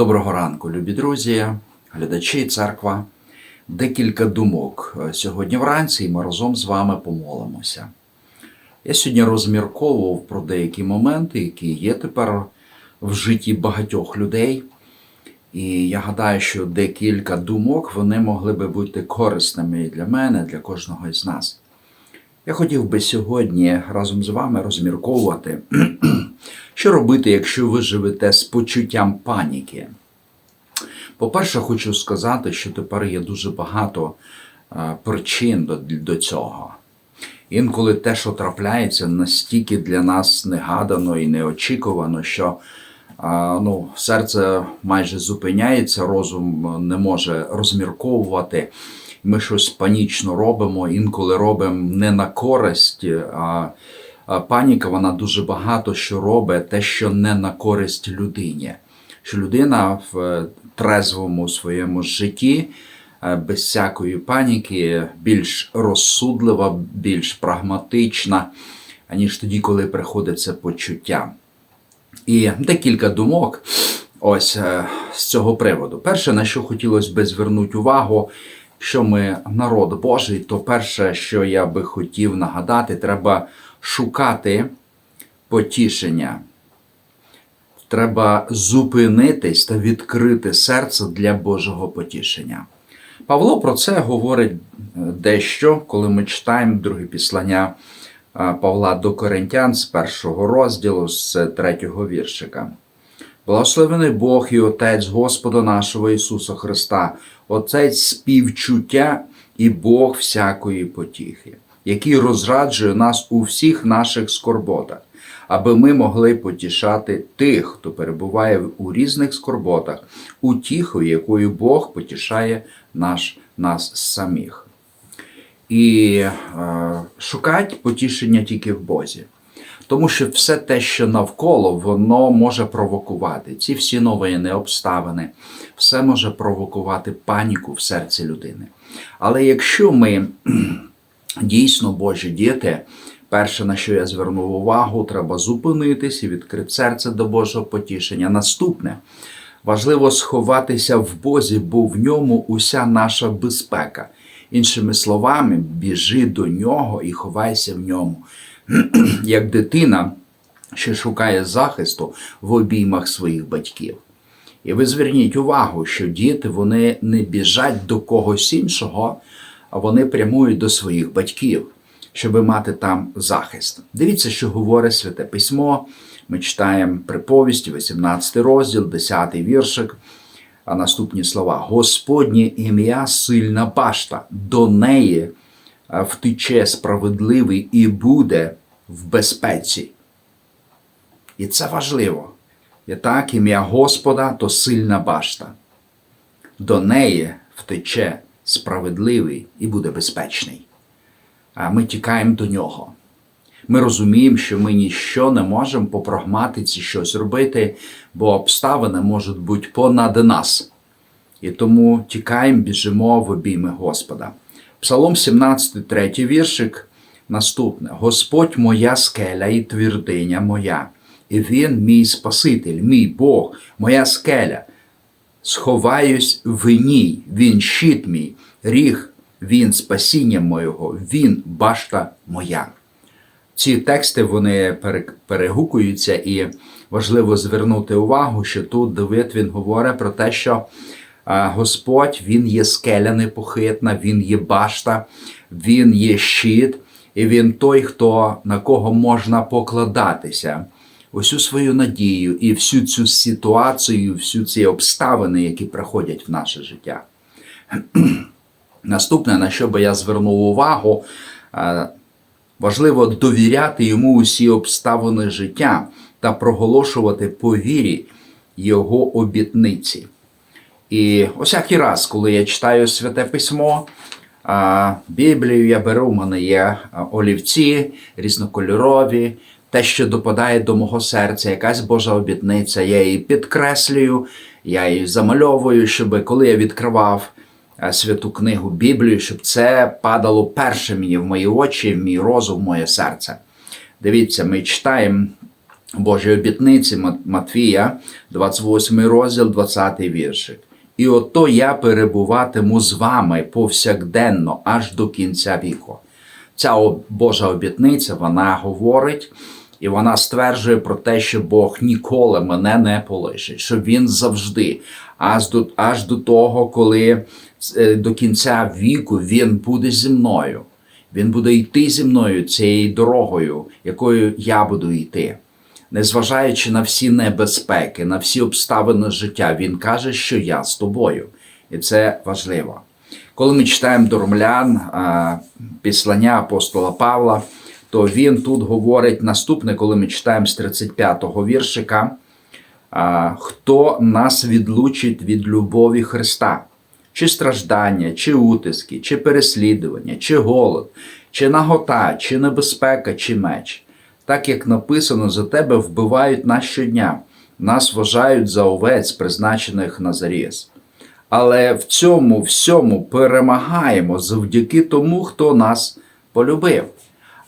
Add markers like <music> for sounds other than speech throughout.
Доброго ранку, любі друзі, глядачі, церква. Декілька думок сьогодні вранці, і ми разом з вами помолимося. Я сьогодні розмірковував про деякі моменти, які є тепер в житті багатьох людей. І я гадаю, що декілька думок вони могли би бути корисними для мене, для кожного із нас. Я хотів би сьогодні разом з вами розмірковувати, що робити, якщо ви живете з почуттям паніки. По-перше, хочу сказати, що тепер є дуже багато е, причин до, до цього. Інколи те, що трапляється, настільки для нас негадано і неочікувано, що а, ну, серце майже зупиняється, розум не може розмірковувати. Ми щось панічно робимо, інколи робимо не на користь, а паніка вона дуже багато що робить, те, що не на користь людині. Що людина в трезвому своєму житті, е, без всякої паніки, більш розсудлива, більш прагматична, аніж тоді, коли приходить це почуття. І декілька думок ось е, з цього приводу. Перше, на що хотілося би звернути увагу, що ми народ Божий, то перше, що я би хотів нагадати, треба шукати потішення. Треба зупинитись та відкрити серце для Божого потішення. Павло про це говорить дещо, коли ми читаємо друге післання Павла до Коринтян з першого розділу, з третього віршика. Благословений Бог і Отець Господа нашого Ісуса Христа, Отець співчуття і Бог всякої потіхи, який розраджує нас у всіх наших скорботах, аби ми могли потішати тих, хто перебуває у різних скорботах, утіхою, якою Бог потішає наш, нас самих. І е, шукати потішення тільки в Бозі. Тому що все те, що навколо, воно може провокувати. Ці всі новини, обставини, все може провокувати паніку в серці людини. Але якщо ми дійсно Божі діти, перше, на що я звернув увагу, треба зупинитись і відкрити серце до Божого потішення. Наступне важливо сховатися в Бозі, бо в ньому уся наша безпека. Іншими словами, біжи до нього і ховайся в ньому. <clears throat> Як дитина, що шукає захисту в обіймах своїх батьків. І ви зверніть увагу, що діти вони не біжать до когось іншого, вони прямують до своїх батьків, щоб мати там захист. Дивіться, що говорить Святе Письмо. Ми читаємо приповісті, 18 розділ, 10 віршик. А наступні слова: Господнє ім'я сильна башта, до неї втече справедливий і буде в безпеці. І це важливо. І так, ім'я Господа то сильна башта. До неї втече справедливий і буде безпечний. А ми тікаємо до нього. Ми розуміємо, що ми ніщо не можемо по прагматиці щось робити, бо обставини можуть бути понад нас. І тому тікаємо, біжимо в обійми Господа. Псалом 17, третій віршик. Наступне: Господь моя скеля і твердиня моя, і Він мій Спаситель, мій Бог, моя скеля. Сховаюсь в ній, Він щит мій, ріг, Він спасіння моєго, Він башта моя. Ці тексти вони перегукуються, і важливо звернути увагу, що тут Давид він говорить про те, що Господь Він є скеля непохитна, Він є башта, Він є щит, і Він той, хто на кого можна покладатися. Усю свою надію і всю цю ситуацію, всю ці обставини, які приходять в наше життя. <clears throat> Наступне, на що би я звернув увагу, важливо довіряти йому усі обставини життя та проголошувати по вірі його обітниці. І всякий раз, коли я читаю святе письмо, Біблію я беру, у мене є олівці різнокольорові, те, що допадає до мого серця, якась Божа обітниця, я її підкреслюю, я її замальовую, щоб коли я відкривав святу книгу Біблію, щоб це падало перше мені в мої очі, в мій розум, в моє серце. Дивіться, ми читаємо Божій обітниці Мат- Матвія, 28 розділ, 20 віршик. І ото я перебуватиму з вами повсякденно аж до кінця віку. Ця Божа обітниця вона говорить і вона стверджує про те, що Бог ніколи мене не полишить, що Він завжди, аж до, аж до того, коли е, до кінця віку Він буде зі мною. Він буде йти зі мною цією дорогою, якою я буду йти. Незважаючи на всі небезпеки, на всі обставини життя, він каже, що я з тобою. І це важливо. Коли ми читаємо до ромлян післання апостола Павла, то він тут говорить наступне, коли ми читаємо з 35-го віршика, хто нас відлучить від любові Христа, чи страждання, чи утиски, чи переслідування, чи голод, чи нагота, чи небезпека, чи меч. Так як написано, за тебе вбивають нас щодня, нас вважають за овець, призначених на заріз. Але в цьому всьому перемагаємо завдяки тому, хто нас полюбив.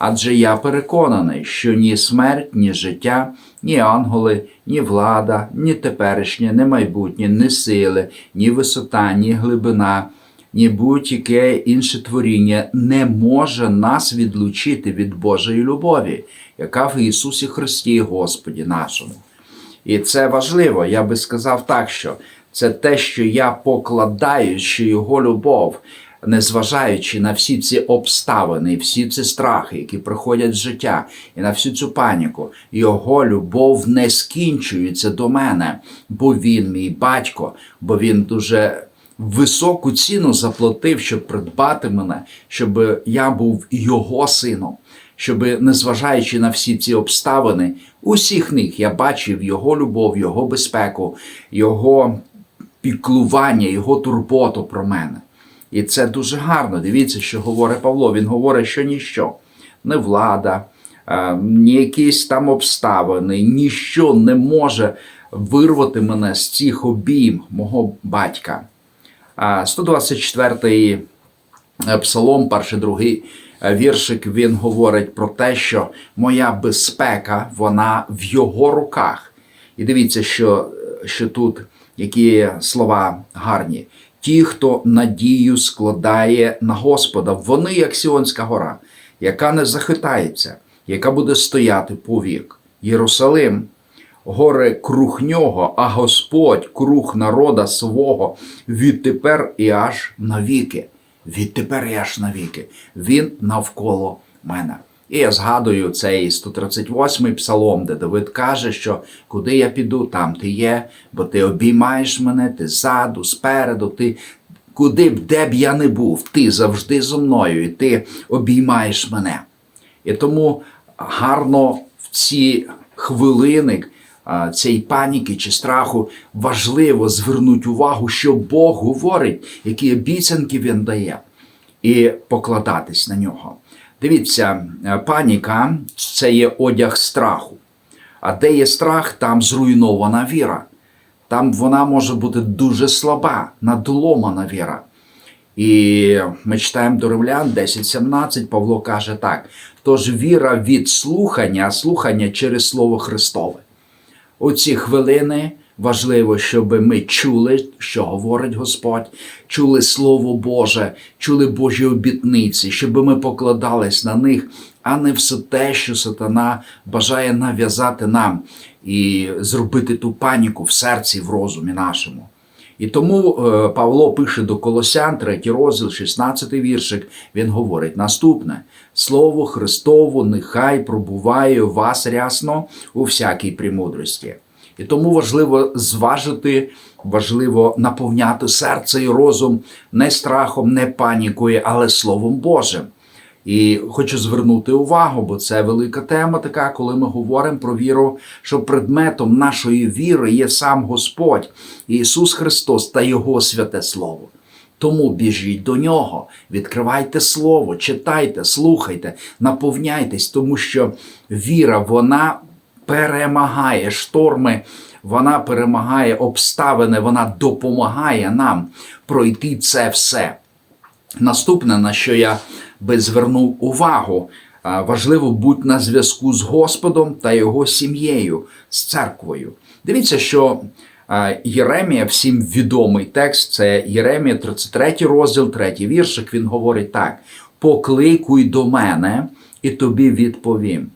Адже я переконаний, що ні смерть, ні життя, ні ангели, ні влада, ні теперішнє, ні майбутнє, ні сили, ні висота, ні глибина, ні будь-яке інше творіння не може нас відлучити від Божої любові, яка в Ісусі Христі, Господі нашому. І це важливо. Я би сказав так, що це те, що я покладаю, що його любов, незважаючи на всі ці обставини, всі ці страхи, які приходять в життя, і на всю цю паніку, його любов не скінчується до мене, бо він мій батько, бо він дуже. Високу ціну заплатив, щоб придбати мене, щоб я був його сином, щоб, незважаючи на всі ці обставини, усіх них я бачив його любов, його безпеку, його піклування, його турботу про мене. І це дуже гарно. Дивіться, що говорить Павло. Він говорить, що ніщо, не влада, е, ні якісь там обставини, ніщо не може вирвати мене з цих обійм мого батька. 124-й е, псалом, перший другий е, віршик, він говорить про те, що моя безпека, вона в його руках. І дивіться, що, що тут які слова гарні. Ті, хто надію складає на Господа, вони як Сіонська гора, яка не захитається, яка буде стояти повік. Єрусалим, горе круг нього, а Господь круг народа свого відтепер і аж навіки. Відтепер і аж навіки. Він навколо мене. І я згадую цей 138-й псалом, де Давид каже, що куди я піду, там ти є, бо ти обіймаєш мене, ти ззаду, спереду, ти куди б де б я не був, ти завжди зо мною, і ти обіймаєш мене. І тому гарно в ці хвилини цієї паніки чи страху важливо звернути увагу, що Бог говорить, які обіцянки Він дає, і покладатись на нього. Дивіться, е, паніка це є одяг страху. А де є страх, там зруйнована віра. Там вона може бути дуже слаба, надломана віра. І ми читаємо до Римлян 10.17, Павло каже так: тож віра від слухання, слухання через Слово Христове. У ці хвилини важливо, щоб ми чули, що говорить Господь, чули Слово Боже, чули Божі обітниці, щоб ми покладались на них, а не все те, що сатана бажає нав'язати нам і зробити ту паніку в серці, в розумі нашому. І тому е, Павло пише до Колосян, 3 розділ, 16 віршик. Він говорить наступне: Слово Христово нехай пробуває вас рясно у всякій премудрості. І тому важливо зважити, важливо наповняти серце і розум не страхом, не панікою, але Словом Божим. І хочу звернути увагу, бо це велика тема, така, коли ми говоримо про віру, що предметом нашої віри є сам Господь, Ісус Христос та Його святе Слово. Тому біжіть до нього, відкривайте Слово, читайте, слухайте, наповняйтесь, тому що віра, вона перемагає шторми, вона перемагає обставини, вона допомагає нам пройти це все. Наступне, на що я би звернув увагу, Важливо будь на зв'язку з Господом та його сім'єю, з церквою. Дивіться, що Єремія, всім відомий текст, це Єремія, 33 розділ, 3 віршик. Він говорить так: покликуй до мене, і тобі відповім,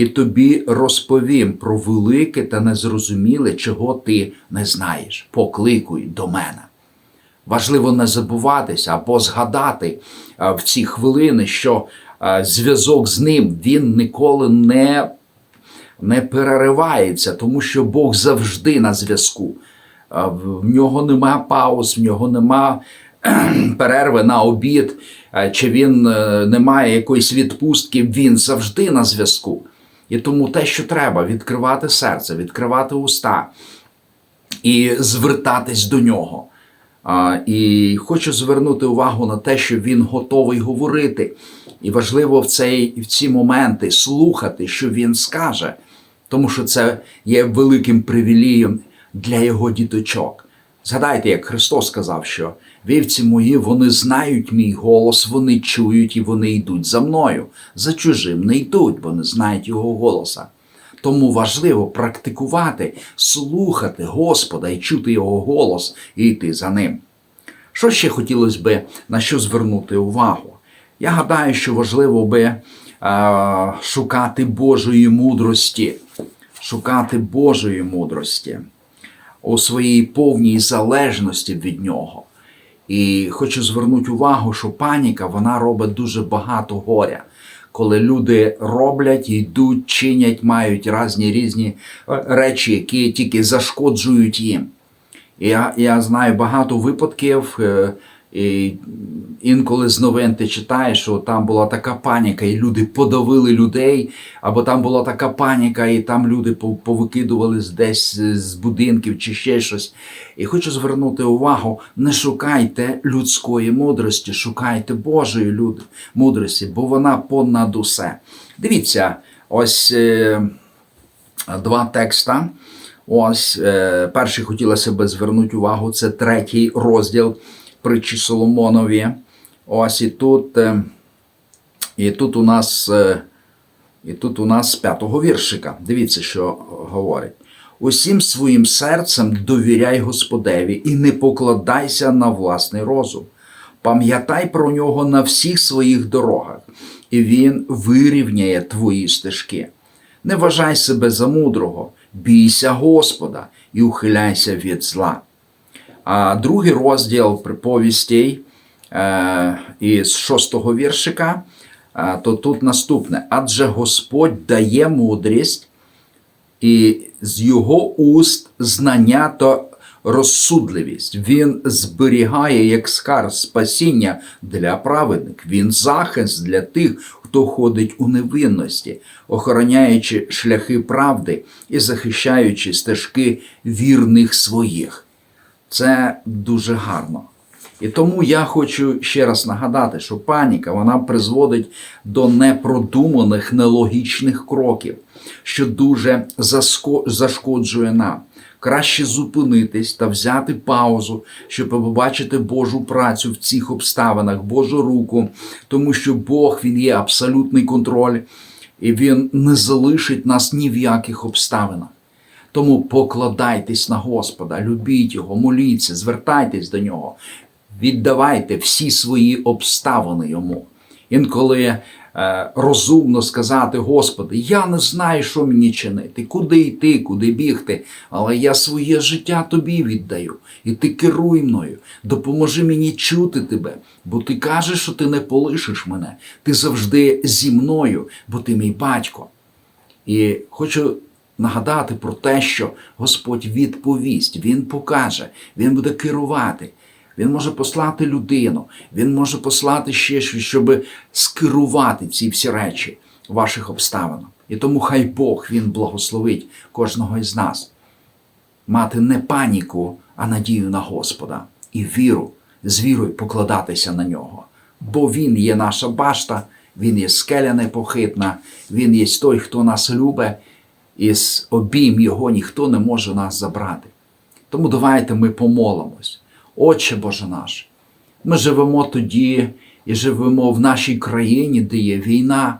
і тобі розповім про велике та незрозуміле, чого ти не знаєш. Покликуй до мене. Важливо не забуватися або згадати в ці хвилини, що зв'язок з ним він ніколи не, не переривається, тому що Бог завжди на зв'язку. В нього нема пауз, в нього нема перерви на обід, чи він е, не має якоїсь відпустки, він завжди на зв'язку. І тому те, що треба, відкривати серце, відкривати уста і звертатись до нього. А, І хочу звернути увагу на те, що він готовий говорити. І важливо в, цей, в ці моменти слухати, що він скаже, тому що це є великим привілієм для його діточок. Згадайте, як Христос сказав, що вівці мої, вони знають мій голос, вони чують і вони йдуть за мною. За чужим не йдуть, бо не знають його голоса. Тому важливо практикувати, слухати Господа і чути Його голос і йти за ним. Що ще хотілося би на що звернути увагу? Я гадаю, що важливо би е, шукати Божої мудрості, шукати Божої мудрості у своїй повній залежності від нього. І хочу звернути увагу, що паніка вона робить дуже багато горя. Коли люди роблять, йдуть, чинять, мають різні різні е, речі, які тільки зашкоджують їм. Я, я знаю багато випадків, е, і інколи з новин ти читаєш, що там була така паніка, і люди подавили людей, або там була така паніка, і там люди пов- повикидувались десь з будинків чи ще щось. І хочу звернути увагу: не шукайте людської мудрості, шукайте Божої люд- мудрості, бо вона понад усе. Дивіться, ось. е, два текста. Ось е, перший хотілося би звернути увагу, це третій розділ притчі Соломонові. Ось і тут, е, і тут у нас, е, і тут у нас п'ятого віршика. Дивіться, що говорить. Усім своїм серцем довіряй Господеві і не покладайся на власний розум. Пам'ятай про нього на всіх своїх дорогах, і він вирівняє твої стежки. Не вважай себе за мудрого, бійся Господа і ухиляйся від зла. А другий розділ приповістей е, із шостого віршика, е, то тут наступне: адже Господь дає мудрість, і з його уст знання та розсудливість. Він зберігає як скарб спасіння для праведних. Він захист для тих, хто ходить у невинності, охороняючи шляхи правди і захищаючи стежки вірних своїх. Це дуже гарно. І тому я хочу ще раз нагадати, що паніка вона призводить до непродуманих, нелогічних кроків, що дуже зашкоджує нам. Краще зупинитись та взяти паузу, щоб побачити Божу працю в цих обставинах, Божу руку, тому що Бог він є абсолютний контроль, і Він не залишить нас ні в яких обставинах. Тому покладайтесь на Господа, любіть Його, моліться, звертайтесь до нього, віддавайте всі свої обставини йому. Інколи е, розумно сказати, Господи, я не знаю, що мені чинити, куди йти, куди бігти, але я своє життя тобі віддаю, і ти керуй мною, допоможи мені чути тебе, бо ти кажеш, що ти не полишиш мене, ти завжди зі мною, бо ти мій батько. І хочу нагадати про те, що Господь відповість, Він покаже, Він буде керувати. Він може послати людину, він може послати ще щось, щоб скерувати ці всі речі ваших обставин. І тому хай Бог він благословить кожного із нас. Мати не паніку, а надію на Господа і віру, з вірою покладатися на нього. Бо Він є наша башта, Він є скеля непохитна, Він є той, хто нас любить, і з обійм Його ніхто не може нас забрати. Тому давайте ми помолимось. Отче Боже наш, ми живемо тоді і живемо в нашій країні, де є війна,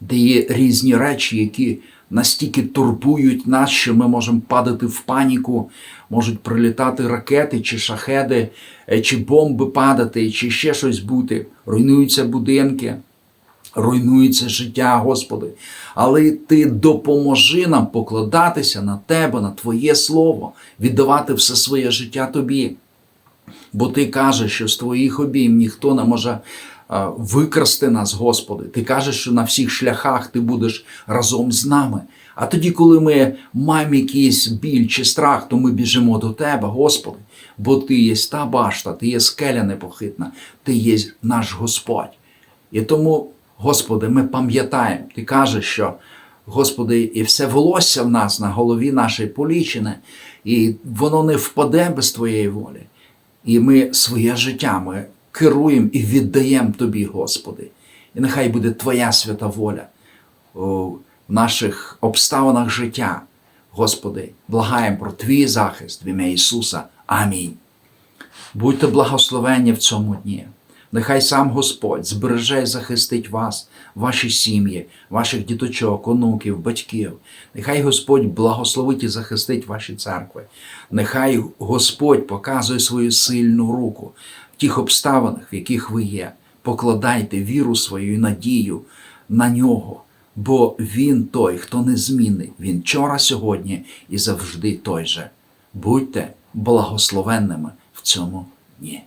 де є різні речі, які настільки турбують нас, що ми можемо падати в паніку, можуть прилітати ракети чи шахеди, е, чи бомби падати, чи ще щось бути. Руйнуються будинки, руйнується життя, Господи. Але Ти допоможи нам покладатися на Тебе, на Твоє Слово, віддавати все своє життя Тобі. Бо ти кажеш, що з твоїх обійм ніхто не може викрасти нас, Господи. Ти кажеш, що на всіх шляхах ти будеш разом з нами. А тоді, коли ми маємо якийсь біль чи страх, то ми біжимо до Тебе, Господи, бо Ти є та башта, Ти є скеля непохитна, Ти є наш Господь. І тому, Господи, ми пам'ятаємо, Ти кажеш, що Господи, і все волосся в нас на голові нашій полічене, і воно не впаде без Твоєї волі. І ми своє життя ми керуємо і віддаємо Тобі, Господи. І нехай буде Твоя свята воля у наших обставинах життя. Господи, благаємо про Твій захист в ім'я Ісуса. Амінь. Будьте благословенні в цьому дні. Нехай сам Господь збереже і захистить вас, ваші сім'ї, ваших діточок, онуків, батьків. Нехай Господь благословить і захистить ваші церкви. Нехай Господь показує свою сильну руку в тих обставинах, в яких ви є. Покладайте віру свою і надію на нього, бо Він той, хто незмінний. Він вчора, сьогодні і завжди той же. Будьте благословенними в цьому дні.